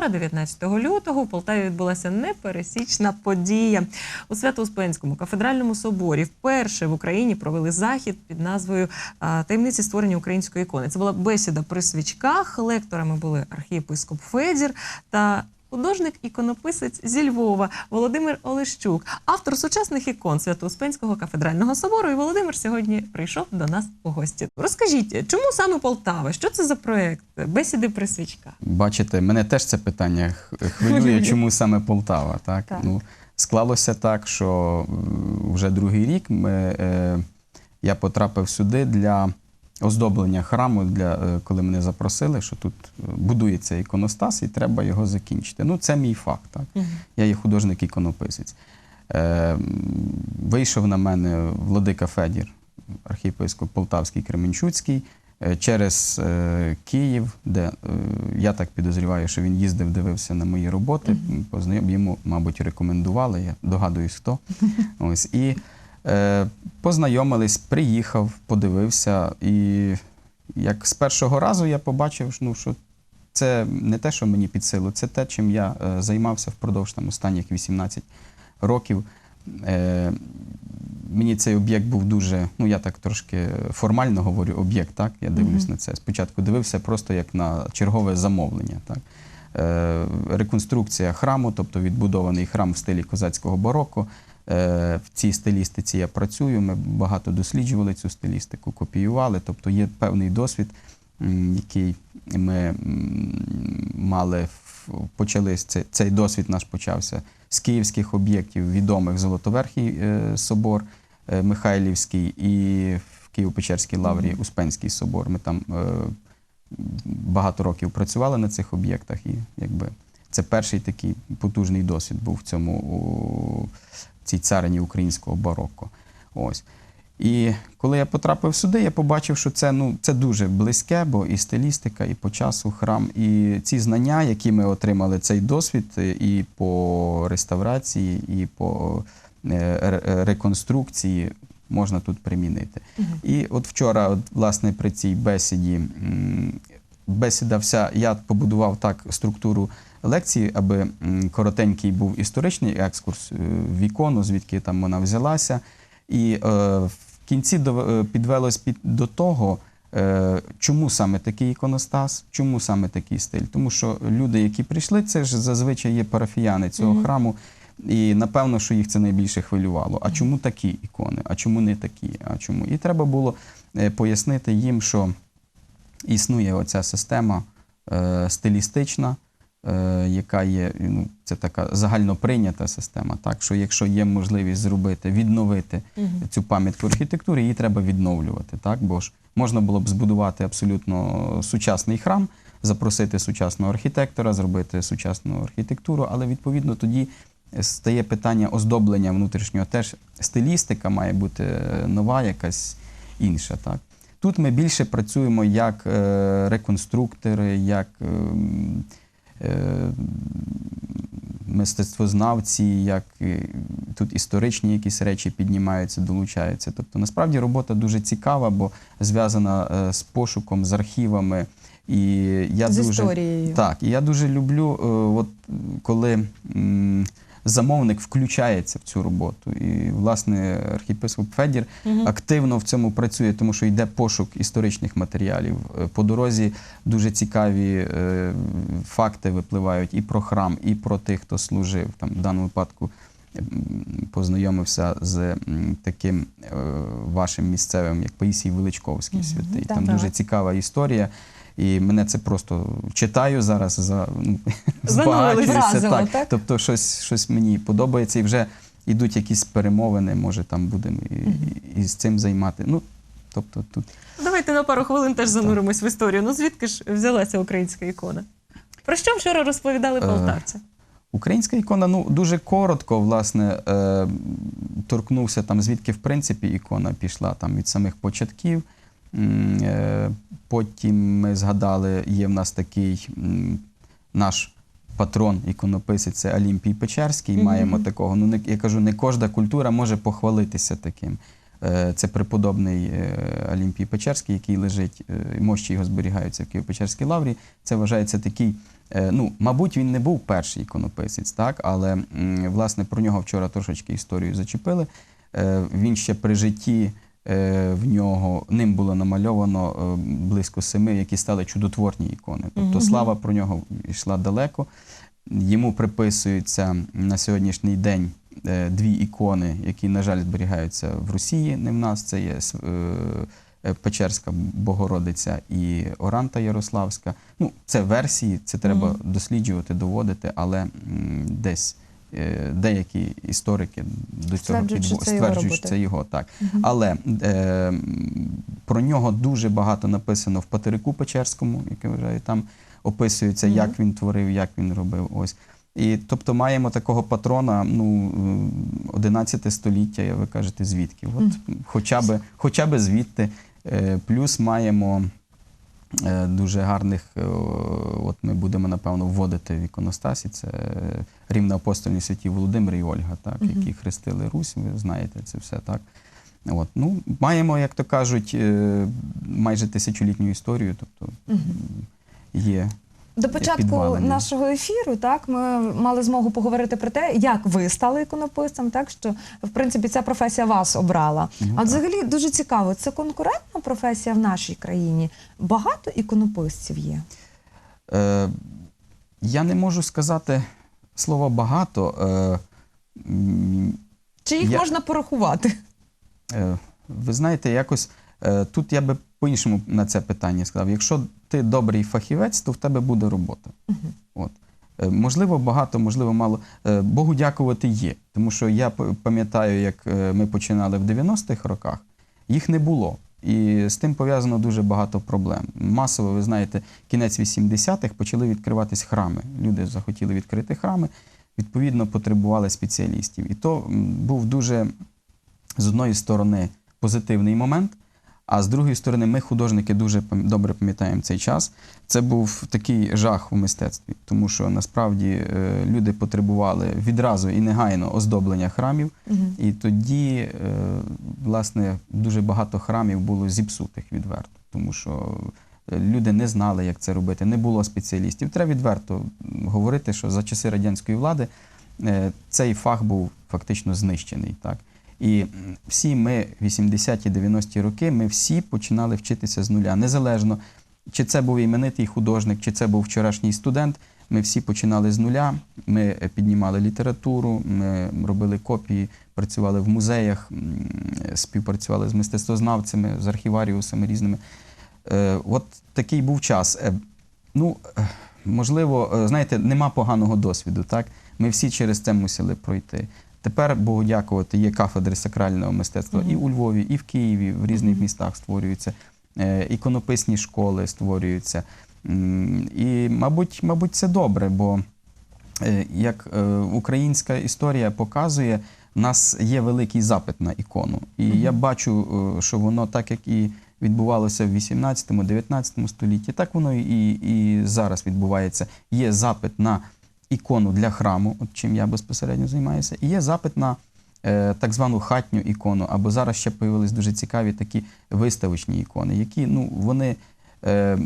вчора, 19 лютого, у Полтаві відбулася непересічна подія. У Свято-Успенському кафедральному соборі вперше в Україні провели захід під назвою Таємниці створення української ікони. Це була бесіда при свічках. Лекторами були архієпископ Федір та художник-іконописець зі Львова Володимир Олещук, автор сучасних ікон Свято-Успенського кафедрального собору. І Володимир сьогодні прийшов до нас у гості. Розкажіть, чому саме Полтава? Що це за проект? Бесіди при свічках? Бачите, мене теж це питання хвилює, чому саме Полтава. Так? Так. Ну, склалося так, що вже другий рік ми, е, я потрапив сюди для оздоблення храму, для, е, коли мене запросили, що тут е, будується іконостас і треба його закінчити. Ну, це мій факт. Так? Я є художник-іконописець. Е, вийшов на мене владика Федір, архієпископ Полтавський Кременчуцький, е, через е, Київ, де е, я так підозріваю, що він їздив, дивився на мої роботи. Познайом, йому, мабуть, рекомендували, я догадуюсь, хто. Ось, і познайомились, приїхав, подивився. І як з першого разу я побачив, ну, що це не те, що мені під силу, це те, чим я е, займався впродовж там, останніх 18 років. Е, мені цей об'єкт був дуже, ну я так трошки формально говорю, об'єкт, так? Я дивлюсь Мгм. на це. Спочатку дивився просто як на чергове замовлення. Так? Е, реконструкція храму, тобто відбудований храм в стилі козацького бароко. Е, в цій стилістиці я працюю. Ми багато досліджували цю стилістику, копіювали. Тобто є певний досвід, який ми мали почали цей, досвід наш почався з київських об'єктів відомих Золотоверхий е, собор е, Михайлівський і в Києво-Печерській лаврі Успенський собор. Ми там багато років працювали на цих об'єктах, і якби це перший такий потужний досвід був в цьому цій царині українського бароко. Ось. І коли я потрапив сюди, я побачив, що це, ну, це дуже близьке, бо і стилістика, і по часу храм, і ці знання, які ми отримали, цей досвід е, і по реставрації, і по е, е, реконструкції можна тут примінити. І от вчора, от, власне, при цій бесіді, бесіда вся, я побудував так структуру лекції, аби коротенький був історичний екскурс е, в ікону, звідки там вона взялася. І е, в кінці е, підвелось під, до того, е, чому саме такий іконостас, чому саме такий стиль. Тому що люди, які прийшли, це ж зазвичай є парафіяни цього Мгм. храму. І напевно, що їх це найбільше хвилювало. А чому такі ікони? А чому не такі? А чому? І треба було е, пояснити їм, що існує оця система е, стилістична, е, яка є, ну, це така загальноприйнята система. Так, що якщо є можливість зробити, відновити цю пам'ятку архітектури, її треба відновлювати. Так? Бо ж можна було б збудувати абсолютно сучасний храм, запросити сучасного архітектора, зробити сучасну архітектуру, але відповідно тоді стає питання оздоблення внутрішнього. Теж стилістика має бути е, нова, якась інша. Так? Тут ми більше працюємо як е, реконструктори, як ем, е, мистецтвознавці, як е, тут історичні якісь речі піднімаються, долучаються. Тобто, насправді робота дуже цікава, бо зв'язана е, з пошуком, з архівами. І я З дуже, історією. Так, і я дуже люблю, е, от, коли замовник включається в цю роботу. І, власне, архіпископ Федір активно в цьому працює, тому що йде пошук історичних матеріалів. Е, По дорозі дуже цікаві е, факти випливають і про храм, і про тих, хто служив. Там, в даному випадку познайомився з таким е, вашим місцевим, як Паїсій Величковський святий. Там дуже цікава історія. І мене це просто читаю зараз, за, ну, збагачуюся. Так. так? Тобто щось, щось мені подобається і вже йдуть якісь перемовини, може там будемо і, і, і з цим займати. Ну, тобто тут Давайте на пару хвилин теж зануримось в історію. Ну звідки ж взялася українська ікона? Про що вчора розповідали Е, полтавці? Українська ікона, ну дуже коротко, власне, е, торкнувся там, звідки в принципі ікона пішла там від самих початків. Е, Потім ми згадали, є в нас такий наш патрон іконописець це Олімпій Печерський. Мгм. Маємо такого. Ну, не, я кажу, не кожна культура може похвалитися таким. Е, Це преподобний е, Олімпій Печерський, який лежить, мощі його зберігаються в Києво-Печерській лаврі. Це вважається такий Ну, мабуть, він не був перший іконописець, так, але власне про нього вчора трошечки історію зачепили. Він ще при житті в нього ним було намальовано е, близько семи, які стали чудотворні ікони. Тобто слава про нього йшла далеко. Йому приписуються на сьогоднішній день е, дві ікони, які, на жаль, зберігаються в Росії, не в нас. Це є е, е, Печерська Богородиця і Оранта Ярославська. Ну, це версії, це треба досліджувати, доводити, але десь е, деякі історики до цього підбу- стверджують, що це його так. Але е, про нього дуже багато написано в Патерику Печерському, який вважаю, там описується, Мгм. як він творив, як він робив. Ось. І тобто маємо такого патрона, ну, е, 11 століття, я ви кажете, звідки? От, хоча, би, хоча би звідти. Е, Плюс маємо е, дуже гарних, е, от ми будемо, напевно, вводити в іконостасі. Це рівно рівноапостольні святі Володимир і Ольга, так, які хрестили Русь, ви знаєте це все так. От, ну, маємо, як то кажуть, е, майже тисячолітню історію, тобто є. До початку нашого ефіру, так ми мали змогу поговорити про те, як ви стали іконописцем, так що в принципі ця професія вас обрала. Ну, а так. взагалі дуже цікаво, це конкурентна професія в нашій країні. Багато іконописців є. Е, я не можу сказати слово багато. Е, Чи їх Я- можна порахувати? Е, Ви знаєте, якось е, тут я би по-іншому на це питання сказав. Якщо ти добрий фахівець, то в тебе буде робота. От. Е, Можливо, багато, можливо, мало. Е, Богу дякувати є. Тому що я пам'ятаю, як е, ми починали в 90-х роках, їх не було. І з тим пов'язано дуже багато проблем. Масово, ви знаєте, кінець 80-х почали відкриватись храми. Люди захотіли відкрити храми, відповідно, потребували спеціалістів. І то був дуже з одної сторони позитивний момент, а з другої сторони, ми, художники, дуже добре пам'ятаємо цей час. Це був такий жах у мистецтві, тому що насправді е, люди потребували відразу і негайно оздоблення храмів. І тоді, е, власне, дуже багато храмів було зіпсутих відверто, тому що е, люди не знали, як це робити, не було спеціалістів. Треба відверто говорити, що за часи радянської влади цей фах був фактично знищений. Так? І всі ми, 80-ті, 90-ті роки, ми всі починали вчитися з нуля. Незалежно, чи це був іменитий художник, чи це був вчорашній студент. Ми всі починали з нуля. Ми е, піднімали літературу, ми робили копії, працювали в музеях, співпрацювали з мистецтвознавцями, з архіваріусами різними. Е, От такий був час. Е, Ну, е, можливо, е, знаєте, нема поганого досвіду. Так? Ми всі через це мусили пройти. Тепер, Богу дякувати, є кафедри сакрального мистецтва і у Львові, і в Києві, в різних містах створюються, е, іконописні школи створюються. І, мабуть, мабуть, це добре, бо е, як е, українська історія показує, у нас є великий запит на ікону. І я бачу, що воно так, як і відбувалося в 18-19 столітті, так воно і, і зараз відбувається. Є запит на ікону для храму, от чим я безпосередньо займаюся, і є запит на е, так звану хатню ікону, або зараз ще появились дуже цікаві такі виставочні ікони, які ну, вони. Е,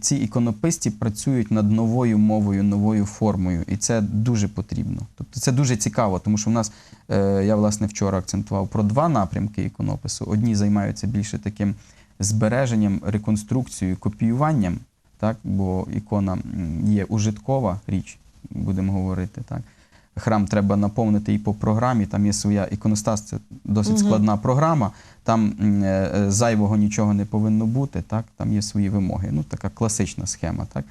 ці іконописці працюють над новою мовою, новою формою, і це дуже потрібно. Тобто це дуже цікаво, тому що в нас е, я власне вчора акцентував про два напрямки іконопису. Одні займаються більше таким збереженням, реконструкцією, копіюванням, так, бо ікона є ужиткова річ, будемо говорити. Так. Храм треба наповнити і по програмі. Там є своя іконостас, це досить складна програма. Там е, е, зайвого нічого не повинно бути. Так? Там є свої вимоги. Ну, така класична схема. Так?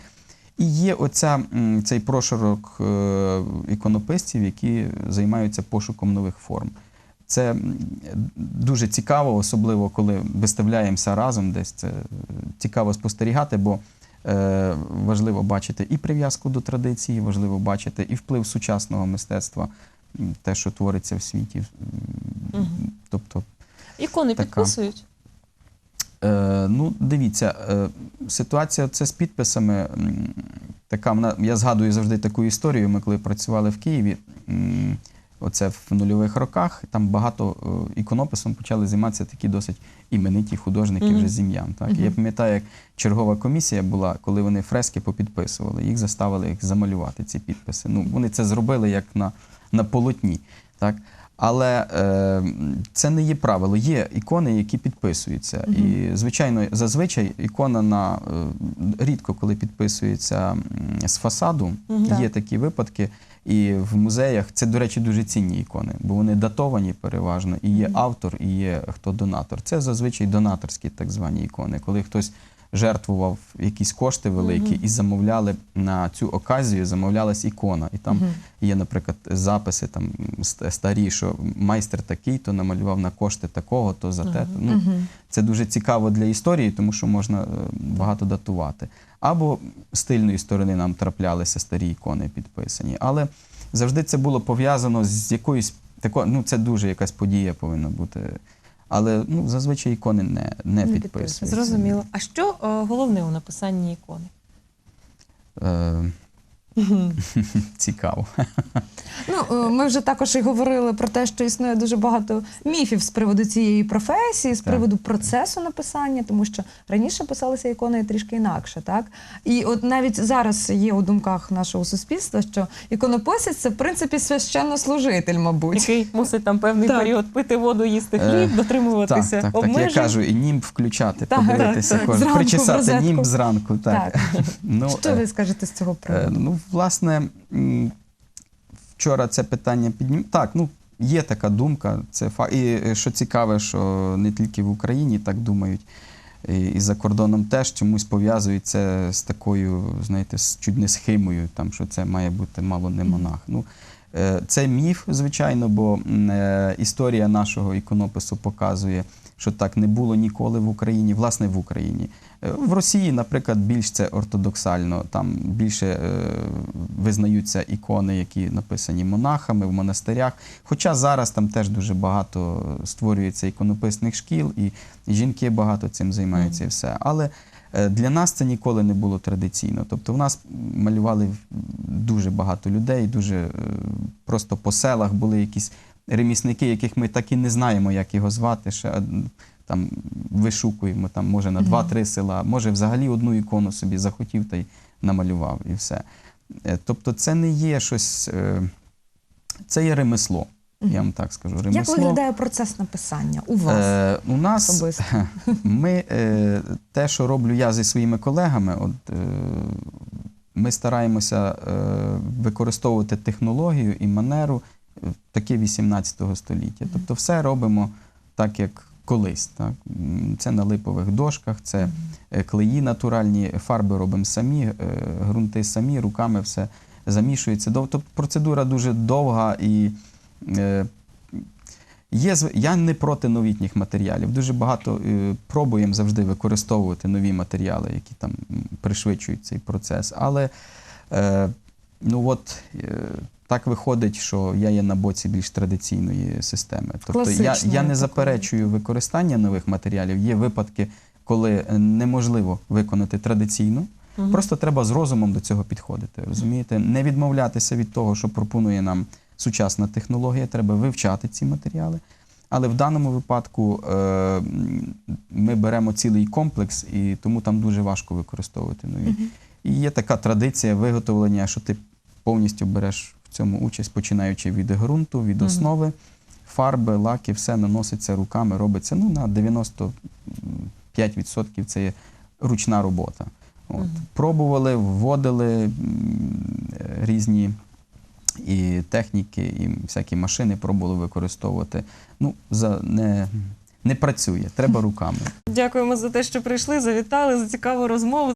І є оця, цей прошарок е, іконописців, які займаються пошуком нових форм. Це дуже цікаво, особливо коли виставляємося разом десь. Це цікаво спостерігати, бо важливо бачити і прив'язку до традиції, важливо бачити і вплив сучасного мистецтва, те, що твориться в світі. Мгм. Тобто, Ікони Така. підписують. Е, ну, дивіться, е, ситуація це з підписами. Така, я згадую завжди таку історію. Ми коли працювали в Києві, оце в нульових роках. Там багато е, іконописом почали займатися такі досить імениті художники Мгм. вже з ім'ям. Так? Мгм. Я пам'ятаю, як чергова комісія була, коли вони фрески попідписували, їх заставили їх замалювати, ці підписи. Ну, вони це зробили як на, на полотні. Так? Але е, це не є правило. Є ікони, які підписуються. І, звичайно, зазвичай ікона на е, рідко коли підписується з фасаду. Мгм. Є такі випадки. І в музеях це, до речі, дуже цінні ікони, бо вони датовані переважно, і є автор, і є хто донатор. Це зазвичай донаторські так звані ікони, коли хтось жертвував якісь кошти великі і замовляли на цю оказію, замовлялась ікона. І там є, наприклад, записи там старі, що майстер такий, то намалював на кошти такого, то за те. Ну, Це дуже цікаво для історії, тому що можна е, багато датувати. Або з тильної сторони нам траплялися старі ікони підписані. Але завжди це було пов'язано з якоюсь такою, ну це дуже якась подія повинна бути. Але ну, зазвичай ікони не, не, Не підписуються. Зрозуміло. А що о, головне у написанні ікони? Е, Цікаво. Ну, е, ми вже також і говорили про те, що існує дуже багато міфів з приводу цієї професії, з Так. приводу процесу написання, тому що раніше писалися ікони трішки інакше, так? І от навіть зараз є у думках нашого суспільства, що іконописець це в принципі священнослужитель, мабуть. Який мусить там певний Так. період пити воду, їсти Е, хліб, дотримуватися так, так. Я кажу, і німб включати, Так, подивитися, так, кожен, зранку причесати німб зранку. Так. Ну, що е, ви скажете з цього Е, приводу? Ну, власне, вчора це питання піднім. Так, ну є така думка. Це фа... І е, що цікаве, що не тільки в Україні так думають, і, і за кордоном теж чомусь пов'язують це з такою, знаєте, з чуть не схимою, там, що це має бути мало не монах. Ну, е, це міф, звичайно, бо е, історія нашого іконопису показує, що так не було ніколи в Україні, власне, в Україні. В Росії, наприклад, більш це ортодоксально, там більше е, визнаються ікони, які написані монахами в монастирях. Хоча зараз там теж дуже багато створюється іконописних шкіл, і жінки багато цим займаються і все. Але е, для нас це ніколи не було традиційно. Тобто в нас малювали дуже багато людей, дуже е, просто по селах були якісь ремісники, яких ми так і не знаємо, як його звати. Ще е, там вишукуємо там, може, на два-три села, може, взагалі одну ікону собі захотів та й намалював, і все. Е, Тобто, це не є щось, е, це є ремесло. Я вам так скажу. Як виглядає процес написання у вас? Е, у нас особисто? ми е, те, що роблю я зі своїми колегами, от, е, ми стараємося е, використовувати технологію і манеру е, таке 18 століття. Тобто все робимо так, як колись. Так? Це на липових дошках, це е, клеї натуральні, фарби робимо самі, е, ґрунти самі, руками все замішується. Тобто процедура дуже довга і. е, Є, я не проти новітніх матеріалів. Дуже багато е, пробуємо завжди використовувати нові матеріали, які там пришвидшують цей процес. Але е, ну от, е, так виходить, що я є на боці більш традиційної системи. Тобто я, я не заперечую використання нових матеріалів. Є випадки, коли е, неможливо виконати традиційно. Мгм. Просто треба з розумом до цього підходити. Розумієте, не відмовлятися від того, що пропонує нам сучасна технологія, треба вивчати ці матеріали. Але в даному випадку е, ми беремо цілий комплекс, і тому там дуже важко використовувати нові. І є така традиція виготовлення, що ти повністю береш в цьому участь, починаючи від ґрунту, від основи, фарби, лаки, все наноситься руками, робиться ну, на 95% це є ручна робота. От. Мгм. Пробували, вводили е, різні і техніки, і всякі машини пробували використовувати. Ну, за, не, не працює, треба руками. Дякуємо за те, що прийшли, завітали за цікаву розмову.